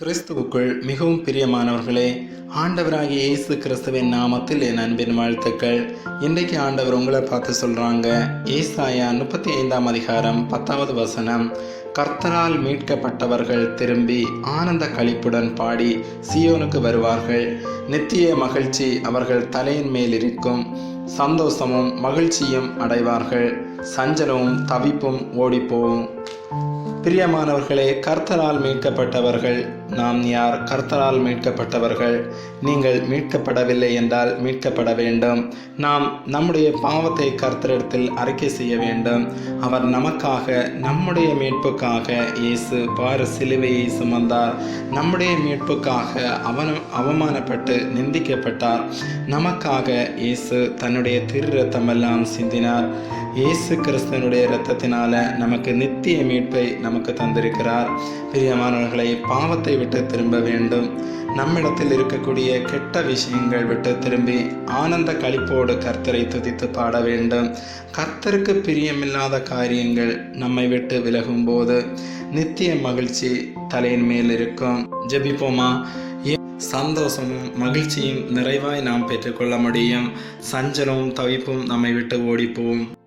கிறிஸ்துவுக்குள் மிகவும் பிரியமானவர்களே ஆண்டவராகிய இயேசு கிறிஸ்துவின் நாமத்தில் என் அன்பின் வாழ்த்துக்கள். இன்றைக்கு ஆண்டவர் உங்களை பார்த்து சொல்கிறாங்க ஏசாயா முப்பத்தி ஐந்தாம் அதிகாரம் பத்தாவது வசனம். கர்த்தரால் மீட்கப்பட்டவர்கள் திரும்பி ஆனந்த களிப்புடன் பாடி சியோனுக்கு வருவார்கள். நித்திய மகிழ்ச்சி அவர்கள் தலையின் மேல் இருக்கும். சந்தோஷமும் மகிழ்ச்சியும் அடைவார்கள். சஞ்சலமும் தவிப்பும் ஓடிப்போவும் பிரியமானவர்களே கர்த்தரால் மீட்கப்பட்டவர்கள் நாம் யார் கர்த்தரால் மீட்கப்பட்டவர்கள்? நீங்கள் மீட்கப்படவில்லை என்றால் மீட்கப்பட வேண்டும். நாம் நம்முடைய பாவத்தை கர்த்தரிடத்தில் அறிக்கை செய்ய வேண்டும். அவர் நமக்காக நம்முடைய மீட்புக்காக இயேசு பாரு சிலுவையை சுமந்தார். நம்முடைய மீட்புக்காக அவன அவமானப்பட்டு நிந்திக்கப்பட்டார். நமக்காக இயேசு தன்னுடைய திரு ரத்தமெல்லாம் சிந்தினார். இயேசு கிறிஸ்தனுடைய இரத்தத்தினால நமக்கு நித்திய மீட்பை நமக்கு தந்திருக்கிறார். பிரியமானவர்களை பாவத்தை விட்டு திரும்ப வேண்டும். நம்மிடத்தில் இருக்கக்கூடிய கெட்ட விஷயங்கள் விட்டு திரும்பி ஆனந்த களிப்போடு கர்த்தரை துதித்து பாட வேண்டும். கர்த்தருக்கு பிரியமில்லாத காரியங்கள் நம்மை விட்டு விலகும்போது நித்திய மகிழ்ச்சி தலையின் மேல் இருக்கும். ஜெபிப்போமா? சந்தோஷமும் மகிழ்ச்சியும் நிறைவாய் நாம் பெற்றுக்கொள்ள முடியும். சஞ்சலமும் தவிப்பும் நம்மை விட்டு ஓடிப்போம்.